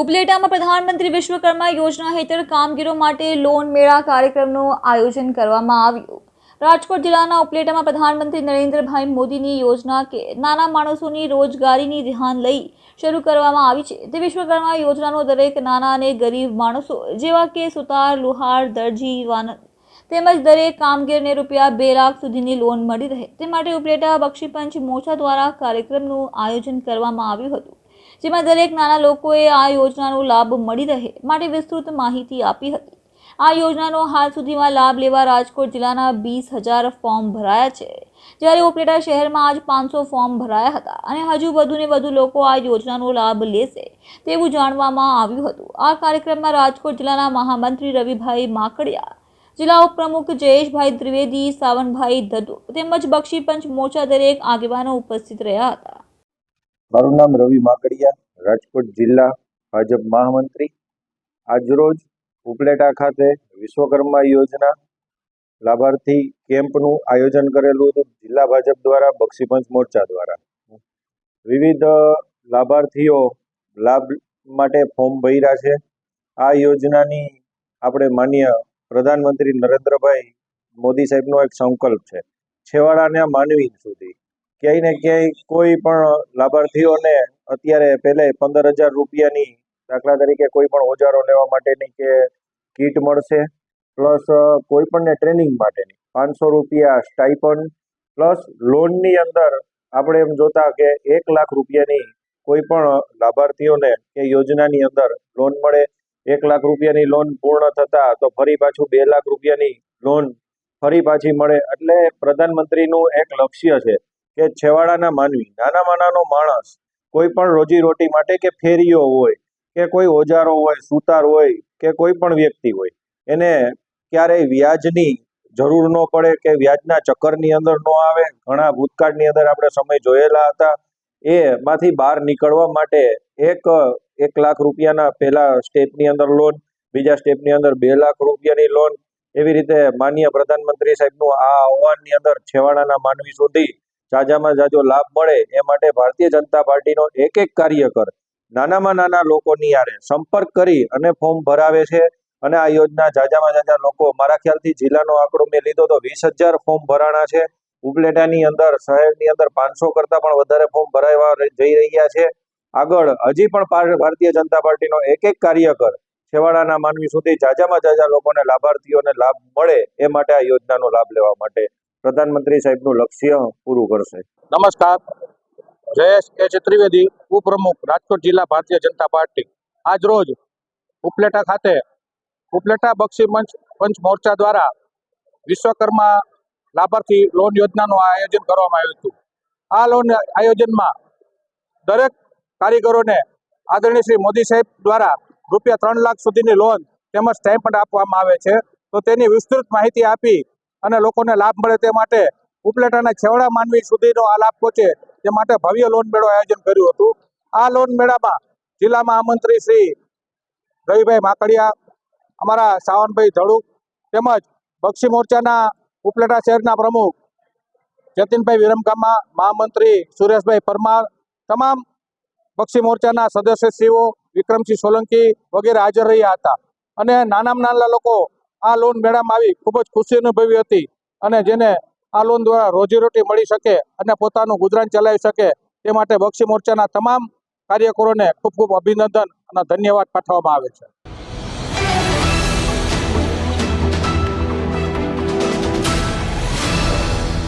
ઉપલેટામાં પ્રધાનમંત્રી વિશ્વકર્મા યોજના હેઠળ કામગીરો માટે લોન મેળા કાર્યક્રમનું આયોજન કરવામાં આવ્યું. રાજકોટ જિલ્લાના ઉપલેટામાં પ્રધાનમંત્રી નરેન્દ્રભાઈ મોદીની યોજના કે નાના માણસોની રોજગારીની ધ્યાન લઈ શરૂ કરવામાં આવી છે. તે વિશ્વકર્મા યોજનાનો દરેક નાના અને ગરીબ માણસો જેવા કે સુતાર, લુહાર, દરજી, વાનર તેમજ દરેક કામગીરને રૂપિયા બે લાખ સુધીની લોન મળી રહે. તે માટે ઉપલેટા બક્ષીપંચ મોચા દ્વારા કાર્યક્રમનું આયોજન કરવામાં આવ્યું હતું. જેમાં દરેક નાના લોકોએ આ યોજનાનો લાભ મળી રહે માટે વિસ્તૃત માહિતી આપી હતી. આ યોજનાનો હાલ સુધીમાં લાભ લેવા રાજકોટ જિલ્લાના વીસ હજાર ફોર્મ ભરાયા છે. જ્યારે ઉપલેટા શહેરમાં આજ પાંચસો ફોર્મ ભરાયા હતા અને હજુ વધુને વધુ લોકો આ યોજનાનો લાભ લેશે તેવું જાણવામાં આવ્યું હતું. આ કાર્યક્રમમાં રાજકોટ જિલ્લાના મહામંત્રી રવિભાઈ માકડિયા, જિલ્લા ઉપપ્રમુખ જયેશભાઈ ત્રિવેદી, સાવનભાઈ દદુ તેમજ બક્ષીપંચ મોરચા દરેક આગેવાનો ઉપસ્થિત રહ્યા હતા. મારું નામ રવિ માકડિયા, રાજકોટ જિલ્લા ભાજપ મહામંત્રી. આજરોજ ઉપલેટા ખાતે વિશ્વકર્મા યોજના લાભાર્થી કેમ્પનું આયોજન કરેલું હતું જિલ્લા ભાજપ દ્વારા, બક્ષીપંચ મોરચા દ્વારા. વિવિધ લાભાર્થીઓ લાભ માટે ફોર્મ ભર્યા છે. આ યોજનાની આપણે માન્ય પ્રધાનમંત્રી નરેન્દ્રભાઈ મોદી સાહેબનો એક સંકલ્પ છે. છેવાડાના માનવી સુધી ક્યાંય ને ક્યાંય કોઈ પણ લાભાર્થીઓને અત્યારે પહેલે પંદર હજાર રૂપિયાની દાખલા તરીકે કોઈ પણ ઓજારો લેવા માટેની કે કીટ મળશે, પ્લસ કોઈ પણને ટ્રેનિંગ માટેની. પાંચસો રૂપિયા સ્ટાઇપન્ડ પ્લસ લોનની અંદર આપણે એમ જોતા કે એક લાખ રૂપિયાની કોઈ પણ લાભાર્થીઓને એ યોજનાની અંદર લોન મળે. એક લાખ રૂપિયાની લોન પૂર્ણ થતા તો ફરી પાછું બે લાખ રૂપિયાની લોન ફરી પાછી મળે. એટલે પ્રધાનમંત્રીનું એક લક્ષ્ય છે કે છેવાડાના માનવી નાનામાં નાનો માણસ, કોઈ પણ રોજી રોટી માટે કે ફેરીઓ હોય, કે કોઈ ઓજારો હોય, સુતાર હોય, કે કોઈ પણ વ્યક્તિ હોય, એને ક્યારેય વ્યાજની જરૂર ન પડે કે વ્યાજના ચક્કરની અંદર ન આવે. ઘણા ભૂતકાળની અંદર આપણે સમય જોયેલા હતા. એમાંથી બહાર નીકળવા માટે એક એક લાખ રૂપિયાના પહેલા સ્ટેપની અંદર લોન, બીજા સ્ટેપની અંદર બે લાખ રૂપિયાની લોન, એવી રીતે માન્ય પ્રધાનમંત્રી સાહેબનું આ આહવાનની અંદર છેવાડાના માનવી સુધી જાજામાં જાજો લાભ મળે એ માટે ભારતીય જનતા પાર્ટીનો એક એક કાર્યકર નાનામાં નાના લોકોની યારે સંપર્ક કરી અને ફોર્મ ભરાવે છે. અને આ યોજના જાજામાં જાજા લોકો, મારા ખ્યાલથી જિલ્લાનો આંકડો મેં લીધો તો વીસ હજાર ફોર્મ ભરાણા છે. ઉપલેટાની અંદર, શહેરની અંદર પાંચસો કરતાં પણ વધારે ફોર્મ ભરાવા જઈ રહ્યા છે. આગળ, હજી પણ ભારતીય જનતા પાર્ટીનો એક એક કાર્યકર છેવાડાના માનવી સુધી જાજામાં જાજા લોકોને લાભાર્થીઓને લાભ મળે એ માટે આ યોજનાનો લાભ લેવા માટે પ્રધાનમંત્રી સાહેબનું લક્ષ્ય પૂરું કરશે. નમસ્કાર. જયેશ કે ચતુર્વેદી ઉપપ્રમુખ, રાજકોટ જિલ્લા ભારતીય જનતા પાર્ટી. આજ રોજ ઉપલેટા ખાતે ઉપલેટા બક્ષી મંચ, પંચ મોરચા દ્વારા વિશ્વકર્મા લાભાર્થી લોન યોજનાનું આયોજન કરવામાં આવ્યું હતું. આ લોન આયોજનમાં દરેક કારીગરોને આદરણીય શ્રી મોદી સાહેબ દ્વારા રૂપિયા ત્રણ લાખ સુધીની લોન તેમજ સ્ટેમ્પ આપવામાં આવે છે. તો તેની વિસ્તૃત માહિતી આપી અને લોકોને લાભ મળે તે માટે ઉપલેટાના છેવાડા માનવી સુધીનો આ લાભ પહોંચે તે માટે ભવ્ય લોન મેળો આયોજન કર્યું હતું. આ લોન મેળામાં જિલ્લા મહામંત્રી શ્રી રવિભાઈ માકડિયા, અમારા સાવનભાઈ ધડુક તેમજ બક્ષી મોરચાના ઉપલેટા શહેરના પ્રમુખ જતીનભાઈ વિરમગામા, મહામંત્રી સુરેશભાઈ પરમાર, તમામ બક્ષી મોરચાના સદસ્યશ્રીઓ વિક્રમસિંહ સોલંકી વગેરે હાજર રહ્યા હતા. અને નાનામાં નાના લોકો આ લોન મેળામાં આવી ખૂબ જ ખુશી અનુભવી હતી અને જેને આ લોન દ્વારા રોજીરોટી મળી શકે અને પોતાનું ગુજરાન ચલાવી શકે તે માટે બક્ષી મોરચાના તમામ કાર્યકરોને ખૂબ ખૂબ અભિનંદન અને ધન્યવાદ પાઠવવામાં આવે છે.